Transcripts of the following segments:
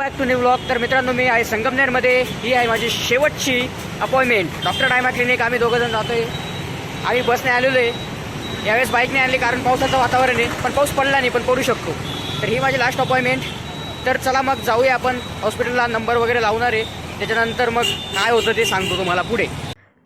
Back to new blog तर मित्रांनो मी आहे संगमनेरमध्ये. ही आहे माझी शेवटची अपॉइंटमेंट डॉक्टर डायमा क्लिनिक आम्ही दोघं जण जातोय. आम्ही बसने आलेलो आहे यावेळेस बाईकने आणली कारण पावसाचं वातावरण आहे. पण पाऊस पडला नाही पण पडू शकतो. तर ही माझी लास्ट अपॉइंटमेंट तर चला मग जाऊया आपण. हॉस्पिटलला नंबर वगैरे लावणार आहे. त्याच्यानंतर मग काय होतं ते सांगतो तुम्हाला पुढे.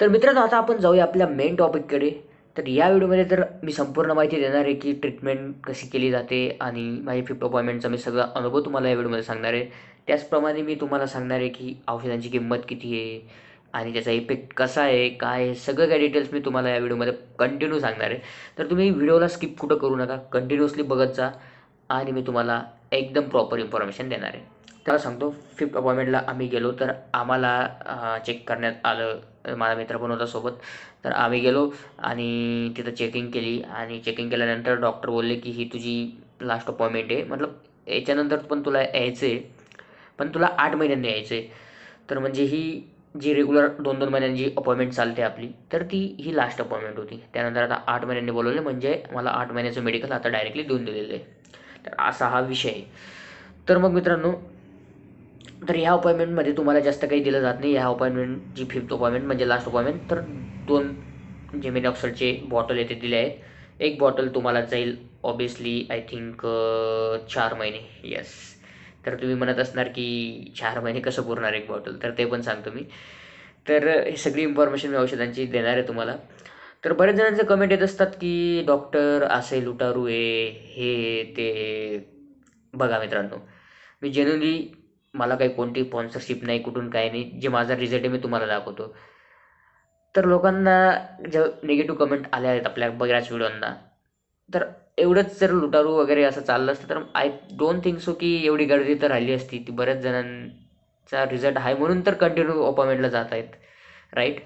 तर मित्रांनो आता आपण जाऊया आपल्या मेन टॉपिककडे तर या व्हिडिओमध्ये तर मी संपूर्ण माहिती देणार आहे की ट्रीटमेंट कशी केली जाते आणि माझ्या फिफ्थ अपॉइंटमेंटचा मी सगळा अनुभव तुम्हाला या व्हिडिओमध्ये सांगणार आहे. त्याचप्रमाणे मी तुम्हाला सांगणार आहे की औषधांची किंमत किती आहे आणि त्याचा इफेक्ट कसा आहे काय आहे सगळं काय डिटेल्स मी तुम्हाला या व्हिडिओमध्ये कंटिन्यू सांगणार आहे. तर तुम्ही व्हिडिओला स्किप कुठं करू नका कंटिन्युअसली बघत जा आणि मी तुम्हाला एकदम प्रॉपर इन्फॉर्मेशन देणार आहे. त्याला सांगतो फिफ्थ अपॉइंटमेंटला आम्ही गेलो तर आम्हाला चेक करण्यात आलं माझा मित्र पण होता सोबत. तर आम्ही गेलो आणि तिथं चेकिंग केली आणि चेकिंग केल्यानंतर डॉक्टर बोलले की ही तुझी लास्ट अपॉइंटमेंट आहे. मतलब याच्यानंतर पण तुला यायचं आहे पण तुला आठ महिन्यांनी यायचं आहे तर म्हणजे ही जी रेग्युलर दोन दोन महिन्यांची अपॉइंटमेंट चालते आपली तर ती ही लास्ट अपॉइंटमेंट होती. त्यानंतर आता आठ महिन्यांनी बोलवले म्हणजे मला आठ महिन्याचं मेडिकल आता डायरेक्टली देऊन दिलेलं आहे. तर असा हा विषय आहे. तर मग मित्रांनो तर ह्या अपॉइंटमेंटमध्ये तुम्हाला जास्त काही दिलं जात नाही. ह्या अपॉइंटमेंट जी फिफ्थ अपॉइंटमेंट म्हणजे लास्ट अपॉइंटमेंट तर दोन जेमिनी ऑक्सरचे बॉटल येथे दिले आहेत. एक बॉटल तुम्हाला जाईल ऑबियसली आय थिंक चार महिने. येस तर तुम्ही म्हणत असणार की चार महिने कसं पुरणार एक बॉटल तर ते पण सांगतो मी. तर ही सगळी इन्फॉर्मेशन मी औषधांची देणार आहे तुम्हाला. तर बरेच जणांचे कमेंट येत असतात की डॉक्टर असे लुटारू आहे हे ते बघा मित्रांनो. मी जेन्युनली मला काही कोणती स्पॉन्सरशिप नाही कुठून काही नाही जे माझा रिझल्ट आहे मी तुम्हाला दाखवतो. तर लोकांना ज्या निगेटिव्ह कमेंट आल्या आहेत आपल्या बऱ्याच व्हिडिओंना तर एवढंच जर लुटारू वगैरे असं चाललं असतं तर आय डोंट थिंक सो की एवढी गर्दी तर राहिली असती. ती बऱ्याच जणांचा रिझल्ट आहे म्हणून तर कंटिन्यू अपॉइंटमेंटला जात आहेत राईट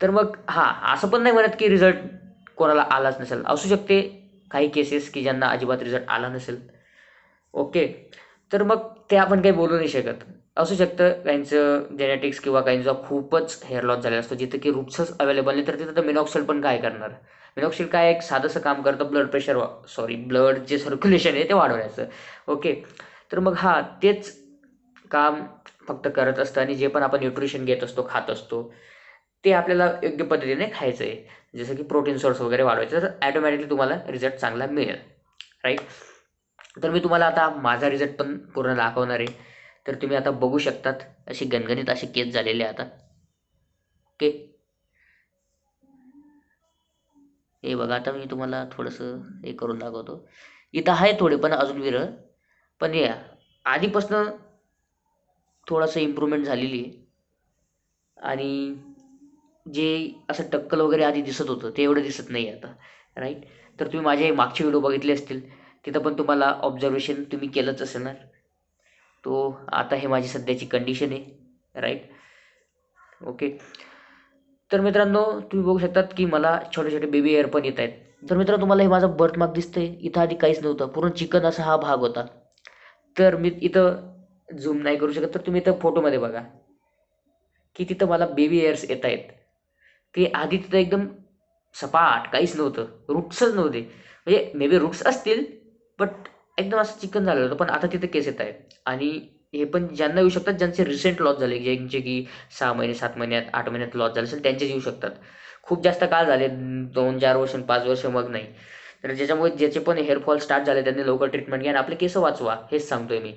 तर मग हां असं पण नाही म्हणत की रिझल्ट कोणाला आलाच नसेल. असू शकते काही केसेस की ज्यांना अजिबात रिझल्ट आला नसेल. ओके तर मग ते आपण काही बोलू नाही शकत. असू शकतं काहींचं जेनेटिक्स किंवा काहींचा खूपच हेअर लॉस झालेला असतो जिथं की रूट्सच अवेलेबल नाही तर तिथं तर मिनॉक्सिल पण काय करणार? मिनॉक्सिल काय एक साधंसं काम करतं ब्लड प्रेशर सॉरी ब्लड जे सर्क्युलेशन आहे ते वाढवण्याचं. ओके तर मग हा तेच काम फक्त करत असतं आणि जे पण आपण न्यूट्रिशन घेत असतो खात असतो ते आपल्याला योग्य पद्धतीने खायचं आहे जसं की प्रोटीन सोर्स वगैरे वाढवायचं तर ॲटोमॅटिकली तुम्हाला रिझल्ट चांगला मिळेल. राईट तर मी तुम्हाला आता माझा रिझल्ट पण पूर्ण दाखवणार आहे. तर तुम्ही आता बघू शकतात अशी गणगणित असे केस झालेले आता. ओके हे बघा आता मी तुम्हाला थोडंसं हे करून दाखवतो. इथं आहे थोडे पण अजून विरळ. पण या आधीपासनं थोडंसं इम्प्रूव्हमेंट झालेली आहे. आणि जे असं टक्कल वगैरे आधी दिसत होतं ते एवढं दिसत नाही आता. राईट तर तुम्ही माझे मागचे व्हिडिओ बघितले असतील. तिथं पण तुम्हाला ऑब्झर्वेशन तुम्ही केलंच असणार तो आता हे माझी सध्याची कंडिशन आहे राईट ओके तर मित्रांनो तुम्ही बघू शकतात की मला छोटे छोटे बेबी हेअर पण येत आहेत. तर मित्रांनो तुम्हाला हे माझं बर्थमार्क दिसतंय. इथं आधी काहीच नव्हतं. पूर्ण चिकन असा हा भाग होता. तर मी इथं झूम नाही करू शकत. तर तुम्ही इथं फोटोमध्ये बघा. की तिथं मला बेबी हेअर्स येत आहेत. ते आधी तिथं एकदम सपाट काहीच नव्हतं. रुट्सच नव्हते. म्हणजे मे बी रुट्स असतील बट एकदम असं चिकन झालेलं होतं. पण आता तिथं केस येत आहे. आणि हे पण ज्यांना येऊ शकतात ज्यांचे रिसेंट लॉस झाले ज्यांचे की सहा महिने सात महिन्यात आठ महिन्यात लॉस झाले असेल त्यांचेच येऊ शकतात. खूप जास्त काळ झाले दोन चार वर्ष पाच वर्ष मग नाही. तर ज्याच्यामुळे ज्याचे पण हेअरफॉल स्टार्ट झाले त्यांनी लवकर ट्रीटमेंट घ्या आणि आपले केस वाचवा हेच सांगतोय मी.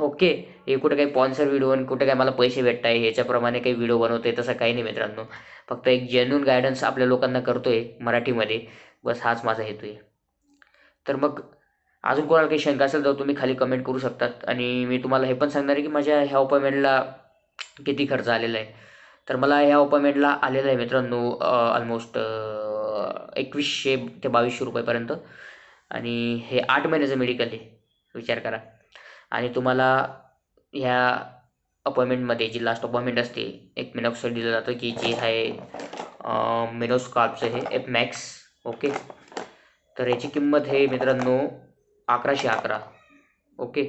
ओके हे कुठे काही पॉन्सर व्हिडिओ आणि कुठे काय मला पैसे भेटत आहे ह्याच्याप्रमाणे काही व्हिडिओ बनवतोय तसं काही नाही मित्रांनो. फक्त एक जेन्युन गायडन्स आपल्या लोकांना करतोय मराठीमध्ये. बस हाच माझा हेतू आहे. तर मग अजून कोणाला काही शंका असेल तर तुम्ही खाली कमेंट करू शकतात. आणि मी तुम्हाला हे पण सांगणार आहे की माझ्या ह्या अपॉइंटमेंटला किती खर्च आलेला आहे. तर मला ह्या अपॉइंटमेंटला आलेला आहे मित्रांनो ऑलमोस्ट एकवीसशे ते बावीसशे रुपयेपर्यंत. आणि हे आठ महिन्याचं मेडिकल आहे. विचार करा. आणि तुम्हाला ह्या अपॉइंटमेंटमध्ये जी लास्ट अपॉइंटमेंट असते एक मिनॉक्साईड दिलं जातं की जे आहे मिनोस्कार्पचं हे एप मॅक्स ओके तर याची किंमत हे मित्रांनो अकराशे अकरा. ओके?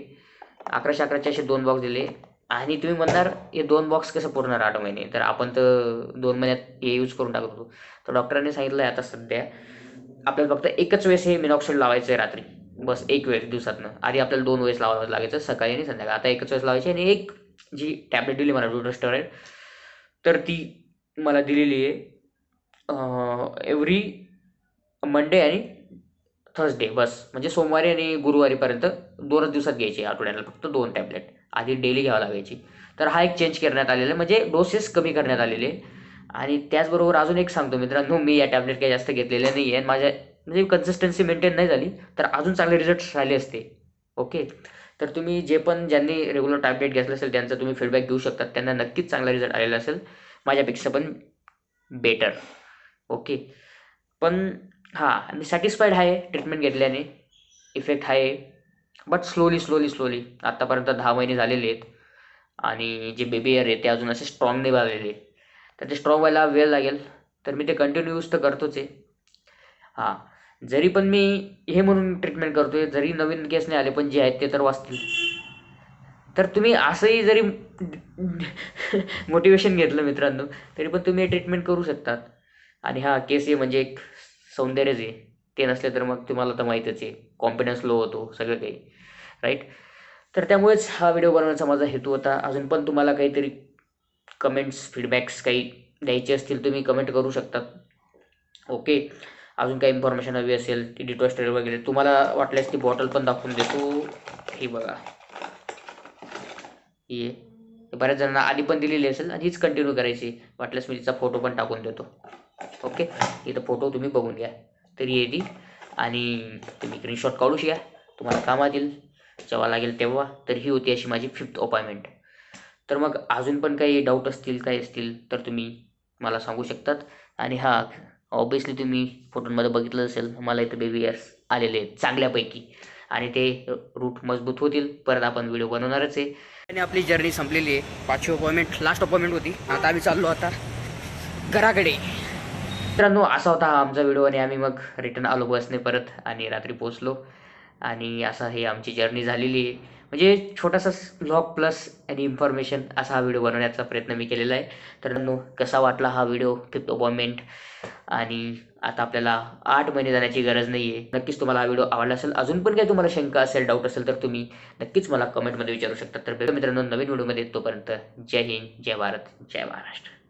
अकराशे अकराचे असे दोन बॉक्स दिले. आणि तुम्ही म्हणणार हे दोन बॉक्स कसं पुरणार आठ महिने? तर आपण तर दोन महिन्यात हे यूज करून टाकत होतो. तर डॉक्टरांनी सांगितलं आहे आता सध्या आपल्याला फक्त एकच वेळेस हे मिनॉक्सिड लावायचं आहे रात्री. बस एक वेळेस दिवसातनं. आधी आपल्याला दोन वेळेस लावावं लागायचं सकाळी आणि संध्याकाळी. आता एकच वेळेस लावायची आणि एक जी टॅबलेट दिली मला डोटर तर ती मला दिलेली आहे एव्हरी मंडे आणि थर्सडे बस. म्हणजे सोमवारी आणि गुरुवारीपर्यंत दोनच दिवसात घ्यायची आठवड्याला फक्त दोन टॅबलेट आधी डेली घ्यावं लागायची. तर हा एक चेंज करण्यात आलेला आहे. म्हणजे डोसेस कमी करण्यात आलेले आणि त्याचबरोबर अजून एक सांगतो मित्रांनो मी या टॅबलेट काही जास्त घेतलेल्या नाही आहे माझ्या म्हणजे कन्सिस्टन्सी मेंटेन नाही झाली तर अजून चांगले रिझल्ट्स राहिले असते. ओके तर तुम्ही जे पण ज्यांनी रेग्युलर टॅबलेट घेतलं असेल त्यांचा तुम्ही फीडबॅक देऊ शकतात त्यांना नक्कीच चांगला रिझल्ट आलेला असेल. माझ्यापेक्षा पण बेटर ओके पण हां मी सॅटिस्फाईड आहे ट्रीटमेंट घेतल्याने. इफेक्ट आहे. बट स्लोली स्लोली स्लोली आत्तापर्यंत दहा महिने झालेले आहेत. आणि जे बेबी एअर आहे ते अजून असे स्ट्रॉंग नाही झालेले. तर ते स्ट्रॉंग व्हायला वेळ लागेल. तर मी ते कंटिन्यू यूज तर करतोच आहे. हां. जरी पण मी हे म्हणून ट्रीटमेंट करतो आहे जरी नवीन केस नाही आले पण जे आहेत ते तर वाचतील. तर तुम्ही असंही जरी मोटिवेशन घेतलं मित्रांनो तरी पण तुम्ही हे ट्रीटमेंट करू शकतात. आणि हा केस हे म्हणजे एक सौंदर्यच आहे ते नसले तर मग तुम्हाला तर माहीतच आहे. कॉन्फिडन्स लो होतो सगळं काही. राईट तर त्यामुळेच हा व्हिडिओ बनवण्याचा माझा हेतू होता. अजून पण तुम्हाला काहीतरी कमेंट्स फीडबॅक्स काही द्यायचे असतील तुम्ही कमेंट करू शकतात ओके अजून काही इन्फॉर्मेशन हवी असेल ती डिटॉस्टर वगैरे तुम्हाला वाटल्यास ती बॉटल पण दाखवून देतो. ही बघा. ही. बऱ्याच जणांना आधी पण दिलेली असेल आणि हीच कंटिन्यू करायची. वाटल्यास मी तिचा फोटो पण टाकून देतो. ओके इथं फोटो तुम्ही बघून घ्या. तरी येतील. आणि तुम्ही स्क्रीनशॉट काढू घ्या. तुम्हाला कामात येईल. जेव्हा लागेल तेव्हा. तर ही होती अशी माझी फिफ्थ अपॉइंटमेंट तर मग अजून पण काही डाऊट असतील काही असतील तर तुम्ही मला सांगू शकतात. आणि हा ऑब्विसली तुम्ही फोटोंमध्ये बघितलं असेल मला इथं बेबी इयर्स आलेले आहेत चांगल्यापैकी. आणि ते रूट मजबूत होतील. परत आपण व्हिडिओ बनवणारच आहे. आणि आपली जर्नी संपलेली आहे. पाचवी अपॉइंटमेंट लास्ट अपॉइंटमेंट होती. आता आम्ही चाललो आता घराकडे. मित्रांनो असा होता हा आमचा व्हिडिओ आणि आम्ही मग रिटर्न आलो बसने परत आणि रात्री पोचलो आणि असा हे आमची जर्नी झालेली आहे. म्हणजे छोटासा ब्लॉग प्लस आणि इन्फॉर्मेशन असा हा व्हिडिओ बनवण्याचा प्रयत्न मी केलेला आहे. तर नो कसा वाटला हा व्हिडिओ? फिफ्थ अपॉइंटमेंट आणि आता आपल्याला आठ महिने जाण्याची गरज नाही आहे नक्कीच तुम्हाला हा व्हिडिओ आवडला असेल. अजून पण काही तुम्हाला शंका असेल डाऊट असेल तर तुम्ही नक्कीच मला कमेंटमध्ये विचारू शकता. तर मित्रांनो नवीन व्हिडिओमध्ये तोपर्यंत जय हिंद जय भारत जय महाराष्ट्र.